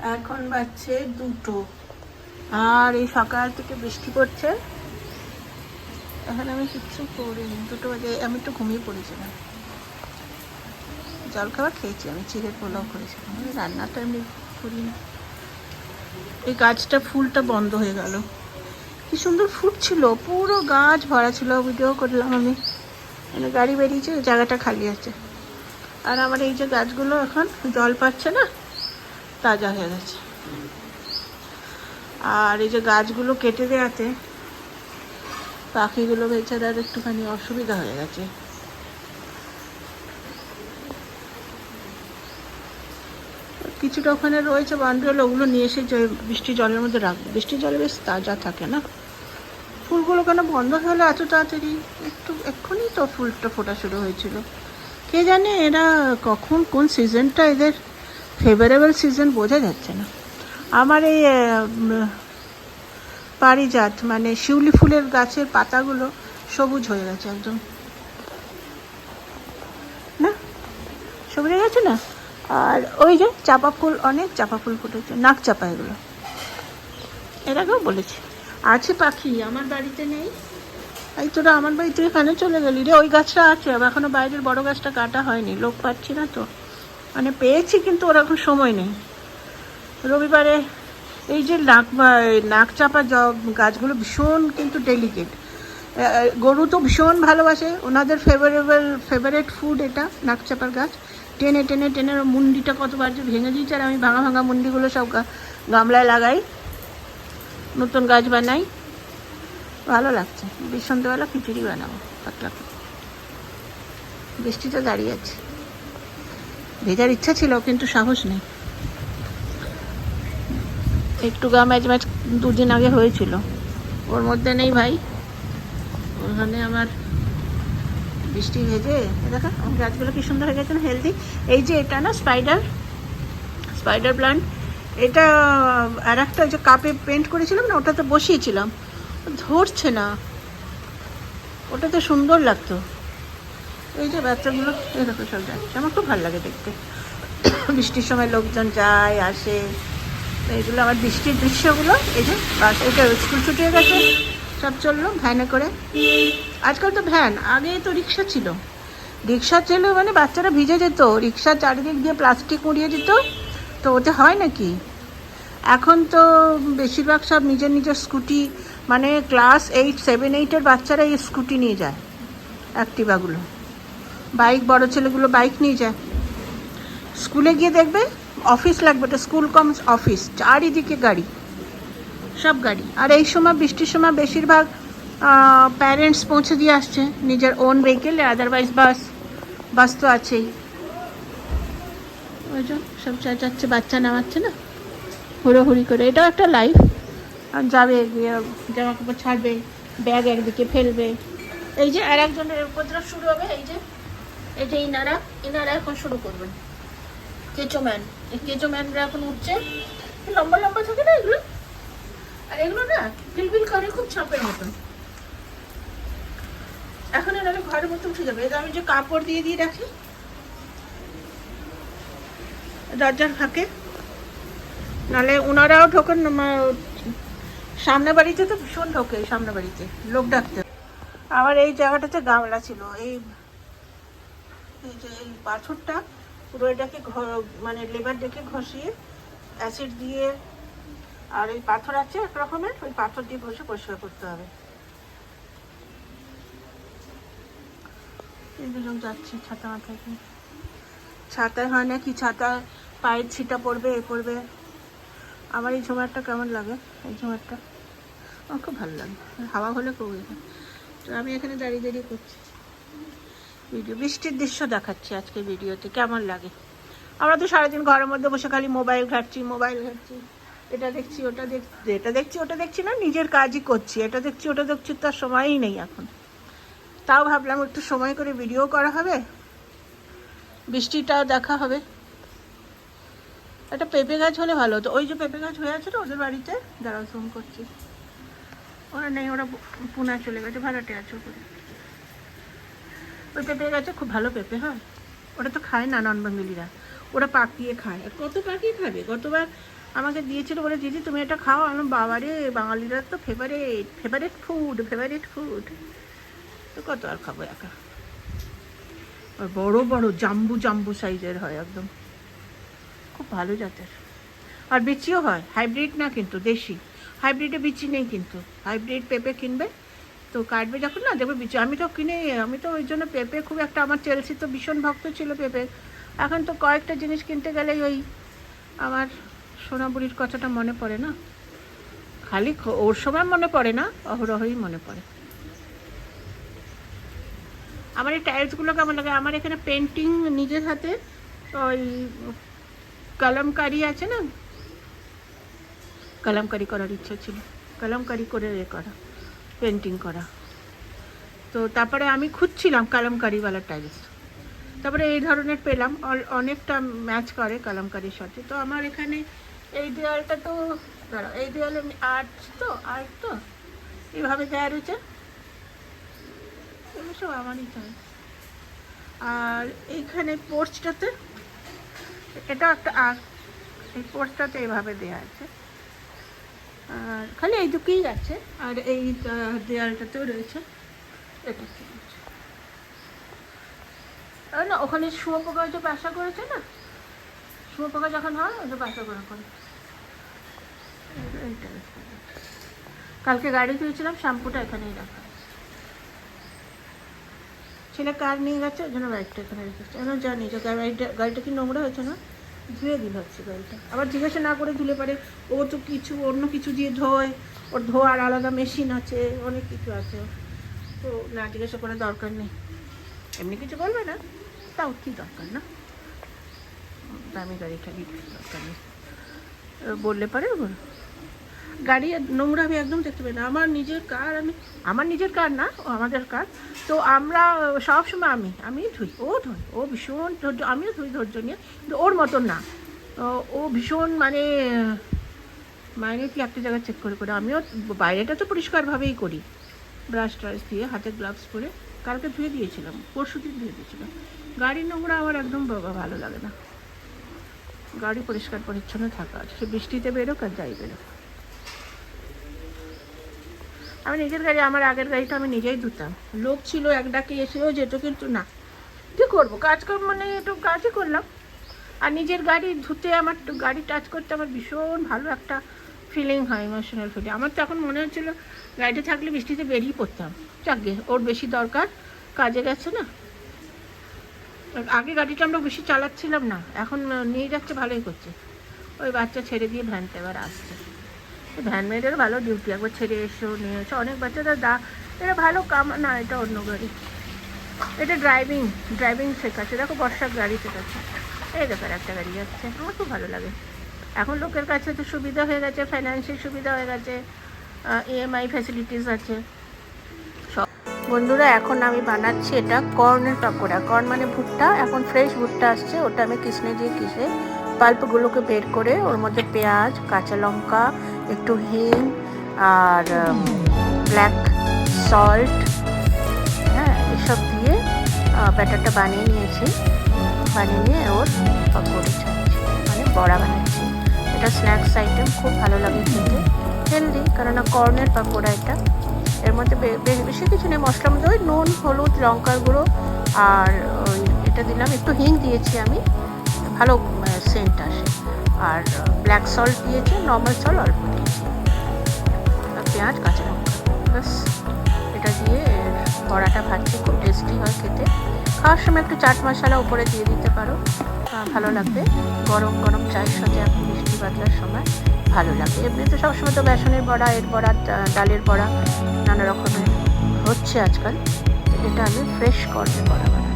এখন বাজছে দুটো। আর এই সকাল থেকে বৃষ্টি পড়ছে। এখন আমি কিচ্ছু করিনি। দুটো বাজে, আমি একটু ঘুমিয়ে পড়েছিলাম। জল খাবার খেয়েছি, আমি চিড়ের পোলাও করেছিলাম। রান্নাটা এমনি করিনি। এই গাছটা, ফুলটা বন্ধ হয়ে গেল। কি সুন্দর ফুটছিল। পুরো গাছ ভরা ছিল। ভিডিও করলাম আমি। মানে গাড়ি বেরিয়েছে, জায়গাটা খালি আছে। আর আমার এই যে গাছগুলো এখন জল পাচ্ছে না তাজা হয়ে গেছে। আর এই যে গাছগুলো কেটে দেওয়াতে পাখিগুলো বেচারার একটুখানি অসুবিধা হয়ে গেছে। কিছুটা ওখানে রয়েছে বান্ডেল ওগুলো নিয়ে এসে বৃষ্টি জলের মধ্যে রাখব বৃষ্টি জলে বেশ তাজা থাকে না? ফুলগুলো কেন বন্ধ হয়ে গেলো এত তাড়াতাড়ি? একটু এক্ষুনি তো ফুলটা ফোটা শুরু হয়েছিল। কে জানে এরা কখন কোন সিজনটা এদের ফেভারেবল সিজন বোঝা যাচ্ছে না। আমার এই পারিজাত মানে শিউলি ফুলের গাছের পাতাগুলো সবুজ হয়ে গেছে একদম। না? সবুজ হয়ে গেছে না? আর ওই যে চাপা ফুল, অনেক চাপা ফুল ফুটেছে, নাক চাপা এগুলো। এর বলেছি। আছে পাখি, আমার বাড়িতে নেই। এই তোরা আমার বাড়িতে এখানে চলে গেলি রে, ওই গাছটা আছে এখনও বাইরের বড় গাছটা কাটা হয়নি, লোক পাচ্ছি না তো। মানে পেয়েছি, কিন্তু ওর এখন সময় নেই। রবিবারে এই যে নাক নাক চাপা গাছগুলো ভীষণ কিন্তু ডেলিকেট গরু তো ভীষণ ভালোবাসে, ওনাদের ফেভারেবল ফেভারেট ফুড এটা, নাক চাপার গাছ। টেনে টেনে টেনে মুন্ডিটা কতবার যে ভেঙে দিয়েছে, আর আমি ভাঙা ভাঙা মুন্ডিগুলো সব গামলায় লাগাই, নতুন গাছ বানাই। ভালো লাগছে। সন্ধ্যেবেলা খিচুড়ি বানাবো, পাতলা। বৃষ্টিটা দাঁড়িয়ে আছে। ভেজার ইচ্ছা ছিল, কিন্তু সাহস নেই। একটু গা ম্যাচ ম্যাচ দুদিন আগে হয়েছিল। ওর মধ্যে নেই ভাই। ওখানে আমার বৃষ্টি ভেজে দেখা গাছগুলো কি সুন্দর হয়ে গেছে না হেলদি এই যে এটা না স্পাইডার স্পাইডার প্লান্ট এটা, আর একটা যে কাপে পেন্ট করেছিলাম না, ওটাতে বসিয়েছিলাম। ধরছে না। ওটাতে সুন্দর লাগতো। এই যে বাচ্চাগুলো এরকম সব যাচ্ছে আমার খুব ভালো লাগে দেখতে। বৃষ্টির সময় লোকজন যায়, আসে। তো এগুলো আমার বৃষ্টির দৃশ্যগুলো, এই যে, বাস এটা স্কুল ছুটি হয়ে গেছে, সব চলল ভ্যানে করে। আজকাল তো ভ্যান, আগে তো রিক্সা ছিল। রিক্সা ছিল মানে বাচ্চারা ভিজে যেত, রিক্সা চারিদিক দিয়ে প্লাস্টিক মুড়িয়ে দিত। তো ওতে হয় নাকি? এখন তো বেশিরভাগ সব নিজের নিজের স্কুটি মানে ক্লাস এইট, সেভেন, এইটের বাচ্চারা এই স্কুটি নিয়ে যায়, অ্যাক্টিভাগুলো। বাইক, বড় ছেলেগুলো বাইক নিয়ে যায়। স্কুলে গিয়ে দেখবে অফিস লাগবে, এটা স্কুল কম অফিস, চারিদিকে গাড়ি, সব গাড়ি। আর এই সময়, বৃষ্টির সময় বেশিরভাগ প্যারেন্টস পৌঁছে দিয়ে আসছে, নিজের ওন ভেহিকেলে আদারওয়াইজ বাস বাস তো আছেই। ওই জন্য সব যাচ্ছে বাচ্চা নামাচ্ছে না, হুড়োহুড়ি করে। এটাও একটা লাইফ আর যাবে জামা কাপড় ছাড়বে ব্যাগ একদিকে ফেলবে। এই যে, আর একজনের উপদ্রব শুরু হবে, এই যে এই যে ইনারা ইনারা এখন শুরু করবেন। কেঁচো ম্যান। এই কেঁচো ম্যানরা এখন উঠছে। লম্বা লম্বা থাকে না এগুলো? আর এগুলো না ফিলফিল করে খুব ছাপের মতন। এখন এনারা ঘরের মতো উঠে যাবে। এটা আমি যে কাপড় দিয়ে দিয়ে রাখি, দরজার ফাঁকে নাহলে ওনারাও ঢোকেন সামনে বাড়িতে তো ভীষণ ঢোকে, সামনে বাড়িতে। লোক ডাকতে। আমার এই জায়গাটাতে গামলা ছিল। এই যে এই পাথরটা পুরো এটাকে মানে লেবার ডেকে ঘষিয়ে অ্যাসিড দিয়ে, আর এই পাথর আছে এক রকমের, ওই পাথর দিয়ে ঘষে পরিষ্কার করতে হবে। এই দুজন যাচ্ছে ছাতা মাথায়। ছাতায় হয় না কি ছাতা, পায়ের ছিটা পড়বে, এ পড়বে। আমার এই ঝুমারটা কেমন লাগে, এই ঝুমারটা? আমার খুব ভালো লাগে, হাওয়া হলে খুব ইয়ে আমি এখানে দাঁড়িয়ে দাঁড়িয়ে করছি। ভিডিও। বৃষ্টির দৃশ্য দেখাচ্ছি আজকে ভিডিওতে, কেমন লাগে? আমরা তো সারাদিন ঘরের মধ্যে বসে খালি মোবাইল ঘাটছি মোবাইল ঘাটছি। এটা দেখছি, ওটা দেখছি এটা দেখছি, ওটা দেখছি না, নিজের কাজই করছি। এটা দেখছি, ওটা দেখছি, তার সময়ই নেই এখন। তাও ভাবলাম একটু সময় করে ভিডিও করা হবে। বৃষ্টিটাও দেখা হবে। একটা পেঁপে গাছ হলে ভালো হতো। ওই যে পেঁপে গাছ হয়ে আছে না ওদের বাড়িতে? দাঁড়াও ফোন করছি। ওরা নেই, ওরা পুনা চলে গেছে, ভাড়াটে আছে ওপরে। ওই পেঁপে গাছে, খুব ভালো পেঁপে, হয়? ওটা তো খায় না নন বেঙ্গলিরা ওরা পাকিয়ে খায়। আর কত পাকিয়ে খাবে? গতবার আমাকে দিয়েছিল বলে দিদি তুমি এটা খাও? আমার বাবারে, বাঙালিরা তো favourite favourite food favourite food তো কত আর খাব একা? আর বড় বড়, জাম্বু জাম্বু সাইজের হয় একদম। খুব ভালো জাতের। আর বিচিও হয় হাইব্রিড না কিন্তু, দেশি। হাইব্রিডে বিচি নেই কিন্তু। হাইব্রিড পেঁপে কিনবে তো কাটবে যখন না, দেখবে আমি তো কিনে, আমি তো ওই জন্য পেঁপে খুব একটা, আমার চেলসি তো ভীষণ ভক্ত ছিল পেঁপে। এখন তো কয়েকটা জিনিস কিনতে গেলেই ওই আমার সোনাবুড়ির কথাটা মনে পড়ে না। খালি ওর সময় মনে পড়ে না, অহরহই মনে পড়ে। আমার এই টাইলসগুলো কেমন লাগে? আমার এখানে পেন্টিং নিজের হাতে, ওই কলমকারি আছে না? কলমকারি করার ইচ্ছা ছিল। কলমকারি করে এ করা। পেন্টিং করা। তো তারপরে আমি খুঁজছিলাম কালামকারিওয়ালা টাইলস তারপরে এই ধরনের পেলাম। অনেকটা ম্যাচ করে কলমকারির সাথে তো আমার এখানে এই দেওয়ালটা তো, দাঁড়াও, এই দেওয়ালে আর্ট তো আর্ট তো? এইভাবে দেওয়া রয়েছে? সব আমারই চাই আর এইখানে পোর্চটাতে এটা একটা আর্ট এই পোর্চটাতে এইভাবে দেওয়া আছে। আর খালি এই দুকেই আছে। আর এই দেয়ালটাতেও রয়েছে। না, ওখানে শুয়োপোকা যে বাসা করেছে না? শুয়োপোকা যখন হয় যে বাসা করে করে। কালকে গাড়ি ধুয়েছিলাম শ্যাম্পুটা এখানেই রাখা ছেলে কার নিয়ে গেছে? ওই জন্য বাইকটা এখানে রেখেছে জানি যে গাড়িটা কি নোংরা হয়েছে না? ধুয়ে দিল হচ্ছে গাড়িটা আবার জিজ্ঞাসা না করে ধুলে পারে, ও তো কিছু, অন্য কিছু দিয়ে ধোয়, ওর ধোয়ার আলাদা মেশিন আছে, অনেক কিছু আছে। তো না জিজ্ঞাসা করে দরকার নেই। এমনি কিছু বলবে না, তাও কি দরকার না? দামি গাড়িটা দরকার নেই। বললে পারে বল গাড়ি নোংরা আমি একদম দেখতে পাই না। আমার নিজের কার আমি আমার নিজের কার না, ও আমাদের কার। তো আমরা, সব সময় আমি আমি ধুই, ও ধুই, ও ভীষণ ধৈর্য, আমিও ধুই ধৈর্য নিয়ে, কিন্তু ওর মতন না। ও- ভীষণ মানে কি একটা জায়গায় চেক করে করে। আমিও বাইরেটা তো পরিষ্কারভাবেই করি। ব্রাশ ট্রাশ দিয়ে, হাতে গ্লাভস পরে, কালকে ধুয়ে দিয়েছিলাম, পরশু দিন ধুয়ে দিয়েছিলাম। গাড়ির নোংরা আমার একদম ভালো লাগে না। গাড়ি পরিষ্কার পরিচ্ছন্ন থাকা আছে সে বৃষ্টিতে বেরোক আর যাই বেরোক। আমি নিজের গাড়ি, আমার আগের গাড়িটা আমি নিজেই ধুতাম। লোক ছিল এক ডাকে এসেও যেত কিন্তু না, কী করব? কাজ কর মানে একটু কাজই করলাম। আর নিজের গাড়ি ধুতে আমার, গাড়ি টাচ করতে আমার ভীষণ ভালো একটা ফিলিং হয় ইমোশনাল ফিলিং আমার তো এখন মনে হচ্ছিল গাড়িতে থাকলে বৃষ্টিতে বেরিয়ে পড়তাম। যাকে ওর বেশি দরকার, কাজে গেছে না। আগে গাড়িটা আমরা বেশি চালাচ্ছিলাম না, এখন নিয়ে যাচ্ছে ভালোই করছে। ওই বাচ্চা ছেড়ে দিয়ে ভ্যানতে এবার আসছে। এই ভ্যান মেয়েদের ভালো ডিউটি একবার ছেড়ে এসো, নিয়ে এসো। অনেক বাচ্চারা দা এটা ভালো কাম, না, এটা অন্য গাড়ি। এটা ড্রাইভিং ড্রাইভিং শেখাচ্ছে। দেখো, বর্ষার গাড়ি শেখাচ্ছে। এই ব্যাপার একটা গাড়ি যাচ্ছে। আমার খুব ভালো লাগে। এখন লোকের কাছে তো সুবিধা হয়ে গেছে ফাইন্যান্সিয়াল সুবিধা হয়ে গেছে ইএমআই ফ্যাসিলিটিস আছে। সব বন্ধুরা, এখন আমি বানাচ্ছি এটা কর্নের পাকোড়া। কর্ন মানে ভুট্টা, এখন ফ্রেশ ভুট্টা আসছে। ওটা আমি কিসনে দিয়ে কিসে, পাল্পগুলোকে বের করে, ওর মধ্যে পেঁয়াজ, কাঁচা লঙ্কা একটু হিং আর ব্ল্যাক সল্ট হ্যাঁ এসব দিয়ে ব্যাটারটা বানিয়ে নিয়েছি। বানিয়ে নিয়ে ওর পাকোড়ি ছাড়ছি মানে বড়া বানাচ্ছি। এটা স্ন্যাক্স আইটেম খুব ভালো লাগে খেতে। হেলদি কেননা কর্নের পাকোড়া এটা। এর মধ্যে বেশি কিছু নেই, মশলার মধ্যে ওই নুন, হলুদ, লঙ্কার গুঁড়ো আর এটা দিলাম, একটু হিং দিয়েছি আমি। ভালো সেন্ট আসে। আর ব্ল্যাক সল্ট দিয়েছি নর্মাল সল্ট অল্প দিয়েছি। আর পেঁয়াজ, কাঁচা লঙ্কা। ব্যাস, এটা দিয়ে বড়াটা ভাজছি, খুব টেস্টি হয় খেতে। খাওয়ার সময় একটু চাট মশলা উপরে দিয়ে দিতে পারো। ভালো লাগবে। গরম গরম চায়ের সাথে এখন বৃষ্টি বাদলার সময় ভালো লাগে এমনিতে সবসময় তো বেসনের বড়া, এর বড়া ডালের বড়া, নানা রকমের হচ্ছে আজকাল। এটা আমি ফ্রেশ কর্নে বড়া বানাচ্ছি